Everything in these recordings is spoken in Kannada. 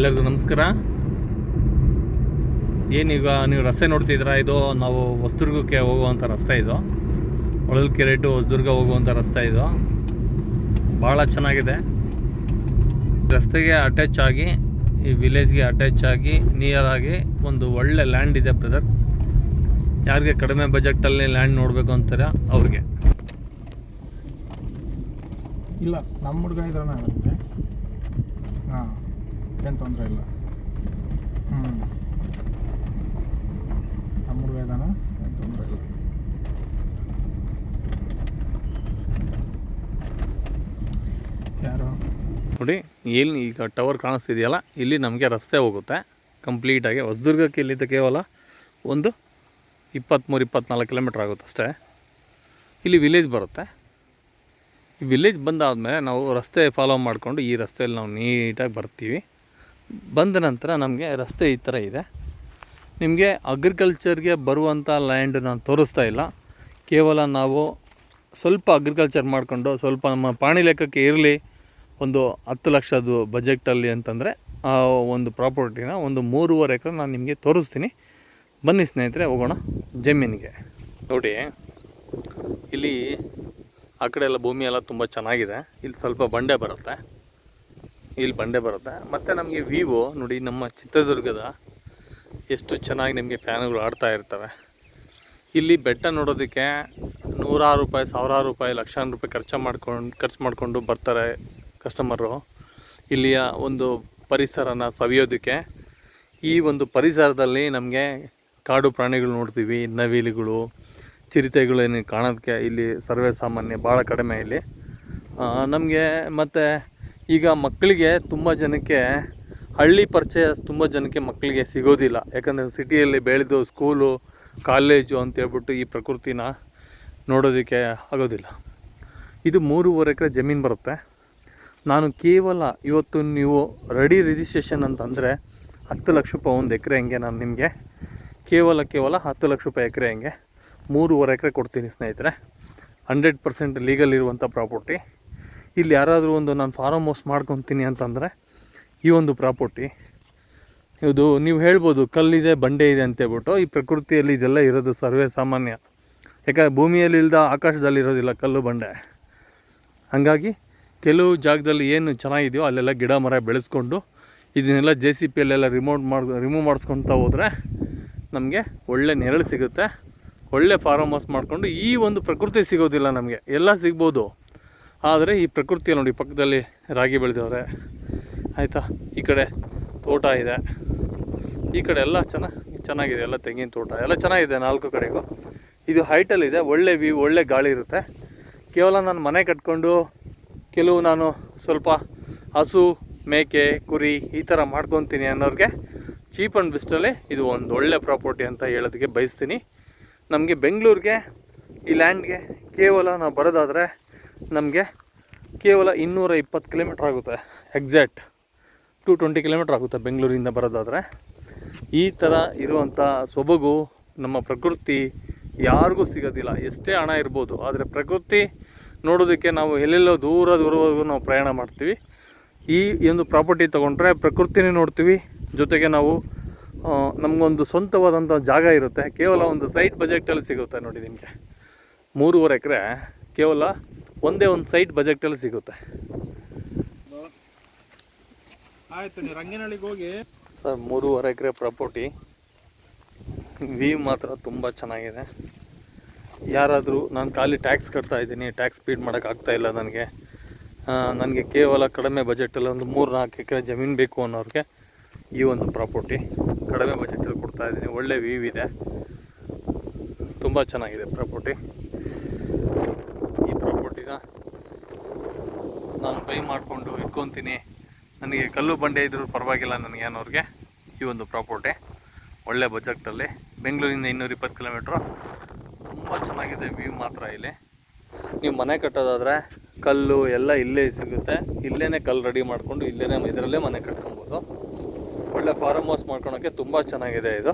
ಎಲ್ಲರಿಗೂ ನಮಸ್ಕಾರ. ಏನೀಗ ನೀವು ರಸ್ತೆ ನೋಡ್ತಿದ್ದೀರಾ, ಇದು ನಾವು ಹೊಸದುರ್ಗಕ್ಕೆ ಹೋಗುವಂಥ ರಸ್ತೆ ಇದು. ಹೊಳಲ್ಕೆರೆ ಟು ಹೊಸದುರ್ಗ ಹೋಗುವಂಥ ರಸ್ತೆ ಇದು. ಭಾಳ ಚೆನ್ನಾಗಿದೆ. ರಸ್ತೆಗೆ ಅಟ್ಯಾಚ್ ಆಗಿ, ಈ ವಿಲೇಜ್ಗೆ ಅಟ್ಯಾಚ್ ಆಗಿ ನಿಯರಾಗಿ ಒಂದು ಒಳ್ಳೆ ಲ್ಯಾಂಡ್ ಇದೆ ಬ್ರದರ್ ಯಾರಿಗೆ ಕಡಿಮೆ ಬಜೆಟಲ್ಲಿ ಲ್ಯಾಂಡ್ ನೋಡಬೇಕು ಅಂತಾರೆ ಅವ್ರಿಗೆ. ಇಲ್ಲ ನಮ್ಮ ಹುಡುಗ ಅದಕ್ಕೆ ಹಾಂ. ಏನು ತೊಂದರೆ ಇಲ್ಲ. ಹ್ಞೂ ನಮ್ಮ ಇದ್ದಾನೆ ಏನು ತೊಂದರೆ ಇಲ್ಲ. ಯಾರು? ನೋಡಿ ಇಲ್ಲಿ ಈಗ ಟವರ್ ಕಾಣಿಸ್ತಿದೆಯಲ್ಲ, ಇಲ್ಲಿ ನಮಗೆ ರಸ್ತೆ ಹೋಗುತ್ತೆ. ಕಂಪ್ಲೀಟಾಗಿ ಹೊಸದುರ್ಗಕ್ಕೆ ಇಲ್ಲಿದ್ದ ಕೇವಲ ಒಂದು ಇಪ್ಪತ್ತ್ಮೂರು ಇಪ್ಪತ್ನಾಲ್ಕು ಕಿಲೋಮೀಟ್ರ್ ಆಗುತ್ತೆ ಅಷ್ಟೇ. ಇಲ್ಲಿ ವಿಲೇಜ್ ಬರುತ್ತೆ. ಈ ವಿಲೇಜ್ ಬಂದಾದಮೇಲೆ ನಾವು ರಸ್ತೆ ಫಾಲೋ ಮಾಡಿಕೊಂಡು ಈ ರಸ್ತೆಯಲ್ಲಿ ನಾವು ನೀಟಾಗಿ ಬರ್ತೀವಿ. ಬಂದ ನಂತರ ನಮಗೆ ರಸ್ತೆ ಈ ಥರ ಇದೆ. ನಿಮಗೆ ಅಗ್ರಿಕಲ್ಚರ್ಗೆ ಬರುವಂಥ ಲ್ಯಾಂಡ್ ನಾನು ತೋರಿಸ್ತಾ ಇಲ್ಲ. ಕೇವಲ ನಾವು ಸ್ವಲ್ಪ ಅಗ್ರಿಕಲ್ಚರ್ ಮಾಡಿಕೊಂಡು ಸ್ವಲ್ಪ ನಮ್ಮ ಪಾಣಿ ಲೆಕ್ಕಕ್ಕೆ ಇರಲಿ ಒಂದು ಹತ್ತು ಲಕ್ಷದ್ದು ಬಜೆಟಲ್ಲಿ ಅಂತಂದರೆ, ಆ ಒಂದು ಪ್ರಾಪರ್ಟಿನ ಒಂದು ಮೂರುವರೆ ಎಕರೆ ನಾನು ನಿಮಗೆ ತೋರಿಸ್ತೀನಿ. ಬನ್ನಿ ಸ್ನೇಹಿತರೆ, ಹೋಗೋಣ ಜಮೀನಿಗೆ. ನೋಡಿ, ಇಲ್ಲಿ ಆ ಕಡೆ ಎಲ್ಲ ಭೂಮಿ ಎಲ್ಲ ತುಂಬ ಚೆನ್ನಾಗಿದೆ. ಇಲ್ಲಿ ಸ್ವಲ್ಪ ಬಂಡೆ ಬರುತ್ತೆ. ಇಲ್ಲಿ ಬಂಡೆ ಬರುತ್ತೆ. ಮತ್ತು ನಮಗೆ ವಿವೋ ನೋಡಿ ನಮ್ಮ ಚಿತ್ರದುರ್ಗದ ಎಷ್ಟು ಚೆನ್ನಾಗಿ ನಿಮಗೆ ಫ್ಯಾನ್ಗಳು ಆಡ್ತಾ ಇರ್ತವೆ. ಇಲ್ಲಿ ಬೆಟ್ಟ ನೋಡೋದಕ್ಕೆ ನೂರಾರು ರೂಪಾಯಿ, ಸಾವಿರಾರು ರೂಪಾಯಿ, ಲಕ್ಷಾನು ರೂಪಾಯಿ ಖರ್ಚು ಮಾಡ್ಕೊಂಡು, ಖರ್ಚು ಮಾಡಿಕೊಂಡು ಬರ್ತಾರೆ ಕಸ್ಟಮರು ಇಲ್ಲಿಯ ಒಂದು ಪರಿಸರನ ಸವಿಯೋದಕ್ಕೆ ಈ ಒಂದು ಪರಿಸರದಲ್ಲಿ ನಮಗೆ ಕಾಡು ಪ್ರಾಣಿಗಳು ನೋಡ್ತೀವಿ, ನವಿಲುಗಳು ಚಿರತೆಗಳೇನು ಕಾಣೋದಕ್ಕೆ ಇಲ್ಲಿ ಸರ್ವೇ ಸಾಮಾನ್ಯ ಭಾಳ ಕಡಿಮೆ ಇಲ್ಲಿ. ನಮಗೆ ಮತ್ತು ಈಗ ಮಕ್ಕಳಿಗೆ ತುಂಬ ಜನಕ್ಕೆ ಹಳ್ಳಿ ಪರಿಚಯ ತುಂಬ ಜನಕ್ಕೆ ಮಕ್ಕಳಿಗೆ ಸಿಗೋದಿಲ್ಲ. ಯಾಕಂದರೆ ಸಿಟಿಯಲ್ಲಿ ಬೆಳೆದು ಸ್ಕೂಲು ಕಾಲೇಜು ಅಂತೇಳ್ಬಿಟ್ಟು ಈ ಪ್ರಕೃತಿನ ನೋಡೋದಕ್ಕೆ ಆಗೋದಿಲ್ಲ. ಇದು ಮೂರುವರೆ ಎಕರೆ ಜಮೀನು ಬರುತ್ತೆ. ನಾನು ಕೇವಲ ಇವತ್ತು ನೀವು ರೆಡಿ ರಿಜಿಸ್ಟ್ರೇಷನ್ ಅಂತಂದರೆ ಹತ್ತು ಲಕ್ಷ ರೂಪಾಯಿ ಒಂದು ಎಕರೆ ಹಂಗೆ ನಾನು ನಿಮಗೆ ಕೇವಲ ಕೇವಲ ಹತ್ತು ಲಕ್ಷ ರೂಪಾಯಿ ಎಕರೆ ಹಂಗೆ ಮೂರುವರೆ ಎಕರೆ ಕೊಡ್ತೀನಿ ಸ್ನೇಹಿತರೆ. ಹಂಡ್ರೆಡ್ ಪರ್ಸೆಂಟ್ ಲೀಗಲ್ ಇರುವಂಥ ಪ್ರಾಪರ್ಟಿ ಇಲ್ಲಿ ಯಾರಾದರೂ ಒಂದು ನಾನು ಫಾರಮ್ ಹೌಸ್ ಮಾಡ್ಕೊತೀನಿ ಅಂತಂದರೆ ಈ ಒಂದು ಪ್ರಾಪರ್ಟಿ ಇದು ನೀವು ಹೇಳ್ಬೋದು ಕಲ್ಲಿದೆ, ಬಂಡೆ ಇದೆ ಅಂತೇಳ್ಬಿಟ್ಟು ಈ ಪ್ರಕೃತಿಯಲ್ಲಿ ಇದೆಲ್ಲ ಇರೋದು ಸರ್ವೇ ಸಾಮಾನ್ಯ. ಯಾಕಂದರೆ ಭೂಮಿಯಲ್ಲಿ ಇಲ್ಲದ ಆಕಾಶದಲ್ಲಿ ಇರೋದಿಲ್ಲ ಕಲ್ಲು, ಬಂಡೆ. ಹಾಗಾಗಿ ಕೆಲವು ಜಾಗದಲ್ಲಿ ಏನು ಚೆನ್ನಾಗಿದೆಯೋ ಅಲ್ಲೆಲ್ಲ ಗಿಡ, ಮರ ಬೆಳೆಸ್ಕೊಂಡು ಇದನ್ನೆಲ್ಲ ಜೆ ಸಿ ಪಿಯಲ್ಲೆಲ್ಲ ರಿಮೋಟ್ ಮಾಡ್ ರಿಮೂವ್ ಮಾಡಿಸ್ಕೊತಾ ಹೋದರೆ ನಮಗೆ ಒಳ್ಳೆ ನೆರಳು ಸಿಗುತ್ತೆ. ಒಳ್ಳೆ ಫಾರ್ಮ್ ಹೌಸ್ ಮಾಡಿಕೊಂಡು ಈ ಒಂದು ಪ್ರಕೃತಿ ಸಿಗೋದಿಲ್ಲ ನಮಗೆ. ಎಲ್ಲ ಸಿಗ್ಬೋದು. ಆದರೆ ಈ ಪ್ರಕೃತಿಯಲ್ಲಿ ನೋಡಿ ಪಕ್ಕದಲ್ಲಿ ರಾಗಿ ಬೆಳೆದವ್ರೆ. ಆಯಿತಾ? ಈ ಕಡೆ ತೋಟ ಇದೆ. ಈ ಕಡೆ ಎಲ್ಲ ಚೆನ್ನಾಗಿ ಚೆನ್ನಾಗಿದೆ, ಎಲ್ಲ ತೆಂಗಿನ ತೋಟ. ಎಲ್ಲ ಚೆನ್ನಾಗಿದೆ ನಾಲ್ಕು ಕಡೆಗೂ. ಇದು ಹೈಟಲ್ಲಿದೆ ಒಳ್ಳೆ ವ್ಯೂ ಒಳ್ಳೆ ಗಾಳಿ ಇರುತ್ತೆ. ಕೇವಲ ನಾನು ಮನೆ ಕಟ್ಕೊಂಡು ಕೆಲವು ನಾನು ಸ್ವಲ್ಪ ಹಸು, ಮೇಕೆ, ಕುರಿ ಈ ಥರ ಮಾಡ್ಕೊತೀನಿ ಅನ್ನೋರಿಗೆ ಚೀಪ್ ಆ್ಯಂಡ್ ಬೆಸ್ಟಲ್ಲಿ ಇದು ಒಂದು ಒಳ್ಳೆ ಪ್ರಾಪರ್ಟಿ ಅಂತ ಹೇಳೋದಕ್ಕೆ ಬಯಸ್ತೀನಿ. ನಮಗೆ ಬೆಂಗಳೂರಿಗೆ, ಈ ಲ್ಯಾಂಡ್ಗೆ ಕೇವಲ ನಾವು ಬರೋದಾದರೆ ನಮಗೆ ಕೇವಲ ಇನ್ನೂರ ಇಪ್ಪತ್ತು ಕಿಲೋಮೀಟ್ರ್ ಆಗುತ್ತೆ ಎಕ್ಸಾಕ್ಟ್ ಟು ಟ್ವೆಂಟಿ ಕಿಲೋಮೀಟ್ರ್ ಆಗುತ್ತೆ ಬೆಂಗಳೂರಿಂದ ಬರೋದಾದರೆ. ಈ ಥರ ಇರುವಂಥ ಸೊಬಗು ನಮ್ಮ ಪ್ರಕೃತಿ ಯಾರಿಗೂ ಸಿಗೋದಿಲ್ಲ. ಎಷ್ಟೇ ಹಣ ಇರ್ಬೋದು, ಆದರೆ ಪ್ರಕೃತಿ ನೋಡೋದಕ್ಕೆ ನಾವು ಎಲ್ಲೆಲ್ಲೋ ದೂರ ದೂರವರೆಗೂ ನಾವು ಪ್ರಯಾಣ ಮಾಡ್ತೀವಿ. ಈ ಒಂದು ಪ್ರಾಪರ್ಟಿ ತೊಗೊಂಡ್ರೆ ಪ್ರಕೃತಿನೇ ನೋಡ್ತೀವಿ. ಜೊತೆಗೆ ನಾವು ನಮಗೊಂದು ಸ್ವಂತವಾದಂಥ ಜಾಗ ಇರುತ್ತೆ. ಕೇವಲ ಒಂದು ಸೈಟ್ ಬಜೆಟಲ್ಲಿ ಸಿಗುತ್ತೆ ನೋಡಿ ನಿಮಗೆ. ಮೂರುವರೆ ಎಕರೆ, ಕೇವಲ ಒಂದೇ ಒಂದು ಸೈಟ್ ಬಜೆಟಲ್ಲಿ ಸಿಗುತ್ತೆ. ಆಯಿತು ನೀವು ರಂಗನಹಳ್ಳಿಗೆ ಹೋಗಿ. ಸರ್ ಮೂರುವರೆ ಎಕರೆ ಪ್ರಾಪರ್ಟಿ. ವ್ಯೂ ಮಾತ್ರ ತುಂಬ ಚೆನ್ನಾಗಿದೆ. ಯಾರಾದರೂ ನಾನು ಖಾಲಿ ಟ್ಯಾಕ್ಸ್ ಕಟ್ತಾ ಇದ್ದೀನಿ ಟ್ಯಾಕ್ಸ್ ಪೀಡ್ ಮಾಡೋಕ್ಕಾಗ್ತಾ ಇಲ್ಲ ನನಗೆ. ನನಗೆ ಕೇವಲ ಕಡಿಮೆ ಬಜೆಟಲ್ಲಿ ಒಂದು ಮೂರು ನಾಲ್ಕು ಎಕರೆ ಜಮೀನು ಬೇಕು ಅನ್ನೋರಿಗೆ ಈ ಒಂದು ಪ್ರಾಪರ್ಟಿ ಕಡಿಮೆ ಬಜೆಟಲ್ಲಿ ಕೊಡ್ತಾ ಇದ್ದೀನಿ. ಒಳ್ಳೆ ವ್ಯೂ ಇದೆ. ತುಂಬ ಚೆನ್ನಾಗಿದೆ ಪ್ರಾಪರ್ಟಿ ಈ ಪ್ರಾಪರ್ಟಿನ ನಾನು ಬೈ ಮಾಡಿಕೊಂಡು ಇಟ್ಕೊತೀನಿ. ನನಗೆ ಕಲ್ಲು ಬಂಡೆ ಇದ್ರೂ ಪರವಾಗಿಲ್ಲ ನನಗೆ ಅನ್ನೋರಿಗೆ ಈ ಒಂದು ಪ್ರಾಪರ್ಟಿ. ಒಳ್ಳೆ ಬಜೆಟಲ್ಲಿ ಬೆಂಗಳೂರಿಂದ ಇನ್ನೂರ ಇಪ್ಪತ್ತು ಕಿಲೋಮೀಟ್ರು. ತುಂಬ ಚೆನ್ನಾಗಿದೆ ವ್ಯೂ ಮಾತ್ರ ಇಲ್ಲಿ. ನೀವು ಮನೆ ಕಟ್ಟೋದಾದರೆ ಕಲ್ಲು ಎಲ್ಲ ಇಲ್ಲೇ ಸಿಗುತ್ತೆ. ಇಲ್ಲೇ ಕಲ್ಲು ರೆಡಿ ಮಾಡಿಕೊಂಡು ಇಲ್ಲೇ ಇದರಲ್ಲೇ ಮನೆ ಕಟ್ಕೊಬೋದು. ಒಳ್ಳೆ ಫಾರಮ್ ಹೌಸ್ ಮಾಡ್ಕೊಳೋಕ್ಕೆ ತುಂಬ ಚೆನ್ನಾಗಿದೆ ಇದು.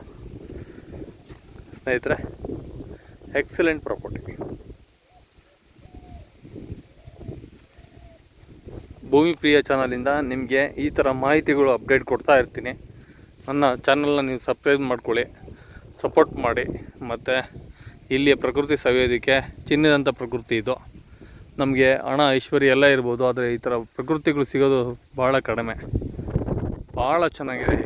ಸ್ನೇಹಿತರೆ, ಎಕ್ಸಲೆಂಟ್ ಪ್ರಾಪರ್ಟಿ. ಭೂಮಿ ಪ್ರಿಯ ಚಾನಲಿಂದ ನಿಮಗೆ ಈ ಥರ ಮಾಹಿತಿಗಳು ಅಪ್ಡೇಟ್ ಕೊಡ್ತಾ ಇರ್ತೀನಿ. ನನ್ನ ಚಾನಲ್ನ ನೀವು ಸಬ್ಸ್ಕ್ರೈಬ್ ಮಾಡ್ಕೊಳ್ಳಿ, ಸಪೋರ್ಟ್ ಮಾಡಿ, ಮತ್ತು ಇಲ್ಲಿಯ ಪ್ರಕೃತಿ ಸವಿಯೋದಕ್ಕೆ ಚಿನ್ನದಂಥ ಪ್ರಕೃತಿ ಇದು. ನಮಗೆ ಹಣ, ಐಶ್ವರ್ಯ ಎಲ್ಲ ಇರ್ಬೋದು, ಆದರೆ ಈ ಥರ ಪ್ರಕೃತಿಗಳು ಸಿಗೋದು ಭಾಳ ಕಡಿಮೆ. ಭಾಳ ಚೆನ್ನಾಗಿದೆ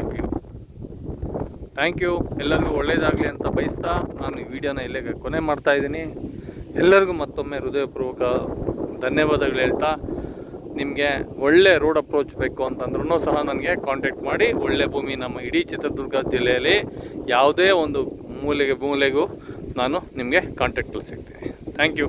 ಥ್ಯಾಂಕ್ ಯು ಎಲ್ಲರಿಗೂ ಒಳ್ಳೆಯದಾಗಲಿ ಅಂತ ಬಯಸ್ತಾ ನಾನು ಈ ವಿಡಿಯೋನ ಇಲ್ಲೇ ಕೊನೆ ಮಾಡ್ತಾಯಿದ್ದೀನಿ ಎಲ್ಲರಿಗೂ ಮತ್ತೊಮ್ಮೆ ಹೃದಯಪೂರ್ವಕ ಧನ್ಯವಾದಗಳು ಹೇಳ್ತಾ ನಿಮಗೆ ಒಳ್ಳೆ ರೋಡ್ ಅಪ್ರೋಚ್ ಬೇಕು ಅಂತಂದ್ರೂ ಸಹ ನನಗೆ ಕಾಂಟ್ಯಾಕ್ಟ್ ಮಾಡಿ, ಒಳ್ಳೆ ಭೂಮಿ ನಮ್ಮ ಇಡೀ ಚಿತ್ರದುರ್ಗ ಜಿಲ್ಲೆಯಲ್ಲಿ ಯಾವುದೇ ಒಂದು ಮೂಲೆಗೆ, ಮೂಲೆಗೂ ನಾನು ನಿಮಗೆ ಕಾಂಟ್ಯಾಕ್ಟಲ್ಲಿ ಸಿಗ್ತೀನಿ ಥ್ಯಾಂಕ್ ಯು